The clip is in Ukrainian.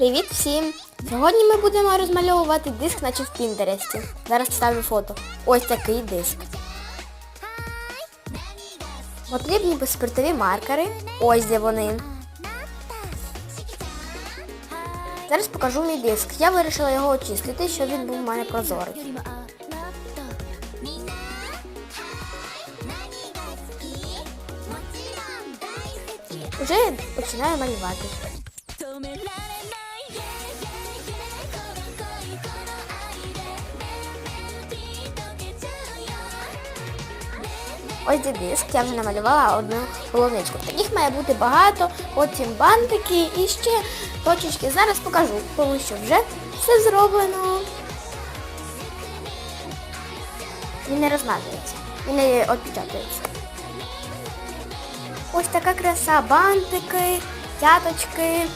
Привіт всім! Сьогодні ми будемо розмальовувати диск, наче в Пінтересті. Зараз ставлю фото. Ось такий диск. Потрібні безспиртові маркери. Ось де вони. Зараз покажу мій диск. Я вирішила його очистити, щоб він був у мене прозорий. Уже починаю малювати. Ось диск, я вже намалювала одну половничку. Таких має бути багато, потім бантики і ще точечки. Зараз покажу, тому що вже все зроблено. Він не розмазується, він не відпечатується. Ось така краса, бантики, цяточки.